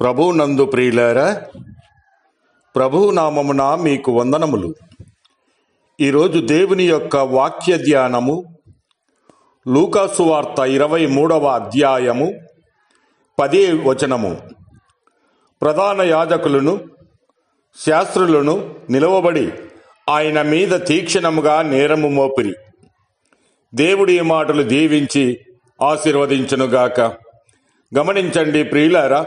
ప్రభు నందు ప్రియులారా ప్రభు నామమున మీకు వందనములు. ఈరోజు దేవుని యొక్క వాక్య ధ్యానము లూకాసు వార్త ఇరవై మూడవ అధ్యాయము పదే వచనము. ప్రధాన యాజకులను శాస్త్రులను నిలవబడి ఆయన మీద తీక్షణముగా నేరము మోపిరి. దేవుడి మాటలు దీవించి ఆశీర్వదించునుగాక. గమనించండి ప్రియులారా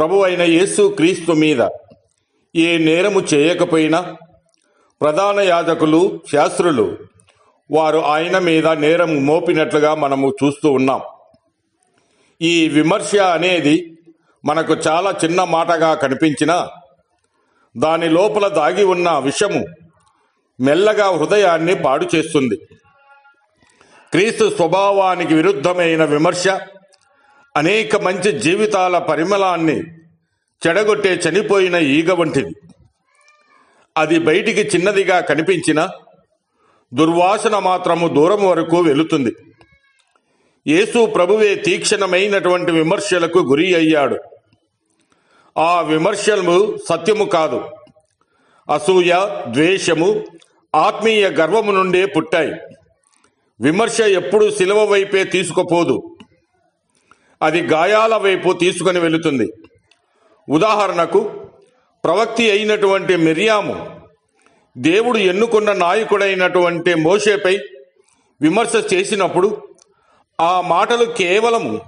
ప్రభు అయిన యేసు క్రీస్తు మీద ఏ నేరము చేయకపోయినా ప్రధాన యాజకులు శాస్త్రులు వారు ఆయన మీద నేరం మోపినట్లుగా మనము చూస్తూ ఉన్నాం. ఈ విమర్శ అనేది మనకు చాలా చిన్న మాటగా కనిపించినా దాని లోపల దాగి ఉన్న విషము మెల్లగా హృదయాన్ని పాడు చేస్తుంది. క్రీస్తు స్వభావానికి విరుద్ధమైన విమర్శ అనేక మంచి జీవితాల పరిమళాన్ని చెడగొట్టే చనిపోయిన ఈగ వంటిది. అది బయటికి చిన్నదిగా కనిపించిన దుర్వాసన మాత్రము దూరం వరకు వెళుతుంది. యేసు ప్రభువే తీక్షణమైనటువంటి విమర్శలకు గురి అయ్యాడు. ఆ విమర్శలు సత్యము కాదు. అసూయ ద్వేషము ఆత్మీయ గర్వము నుండే పుట్టాయి. విమర్శ ఎప్పుడు శిలవ వైపే తీసుకుపోదు. అది గాయాల వైపు తీసుకుని వెళుతుంది. ఉదాహరణకు ప్రవక్తి అయినటువంటి మిరియాము దేవుడు ఎన్నుకున్న నాయకుడైనటువంటి మోషేపై విమర్శ చేసినప్పుడు ఆ మాటలు కేవలము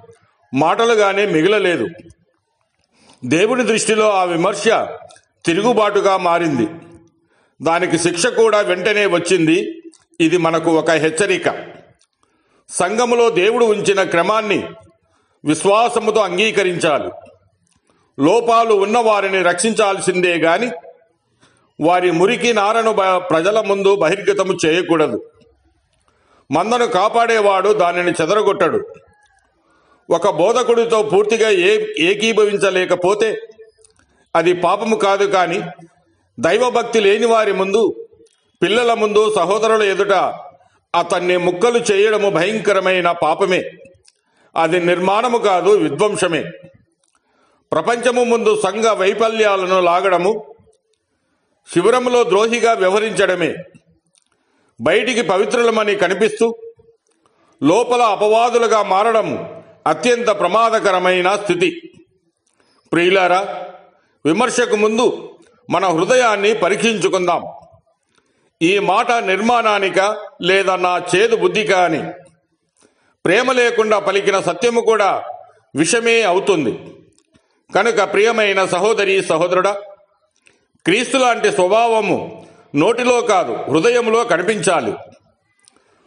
మాటలుగానే మిగలలేదు. దేవుని దృష్టిలో ఆ విమర్శ తిరుగుబాటుగా మారింది. దానికి శిక్ష కూడా వెంటనే వచ్చింది. ఇది మనకు ఒక హెచ్చరిక. సంఘములో దేవుడు ఉంచిన క్రమాన్ని విశ్వాసముతో అంగీకరించాలి. లోపాలు ఉన్న వారిని రక్షించాల్సిందే గాని వారి మురికి నారను బ- ప్రజల ముందు బహిర్గతము చేయకూడదు. మందను కాపాడేవాడు దానిని చెదరగొట్టడు. ఒక బోధకుడితో పూర్తిగా ఏ ఏకీభవించలేకపోతే అది పాపము కాదు కాని దైవభక్తి లేని వారి ముందు పిల్లల ముందు సహోదరుల ఎదుట అతన్ని ముక్కలు చేయడము భయంకరమైన పాపమే. అది నిర్మాణము కాదు విధ్వంసమే. ప్రపంచము ముందు సంఘ వైఫల్యాలను లాగడము శిబిరములో ద్రోహిగా వ్యవహరించడమే. బయటికి పవిత్రులమని కనిపిస్తూ లోపల అపవాదులుగా మారడం అత్యంత ప్రమాదకరమైన స్థితి. ప్రియులారా విమర్శకు ముందు మన హృదయాన్ని పరీక్షించుకుందాం. ఈ మాట నిర్మాణానిక లేదా నా చేదు బుద్ధిక అని? ప్రేమ లేకుండా పలికిన సత్యము కూడా విషమే అవుతుంది. కనుక ప్రియమైన సహోదరి సహోదరుడా క్రీస్తు లాంటి స్వభావము నోటిలో కాదు హృదయంలో కనిపించాలి.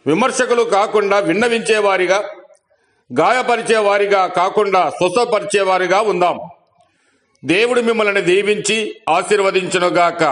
విమర్శకులు కాకుండా విన్నవించేవారిగా గాయపరిచేవారిగా కాకుండా స్వస్థపరిచేవారిగా ఉందాం. దేవుడు మిమ్మల్ని దీవించి ఆశీర్వదించునుగాక.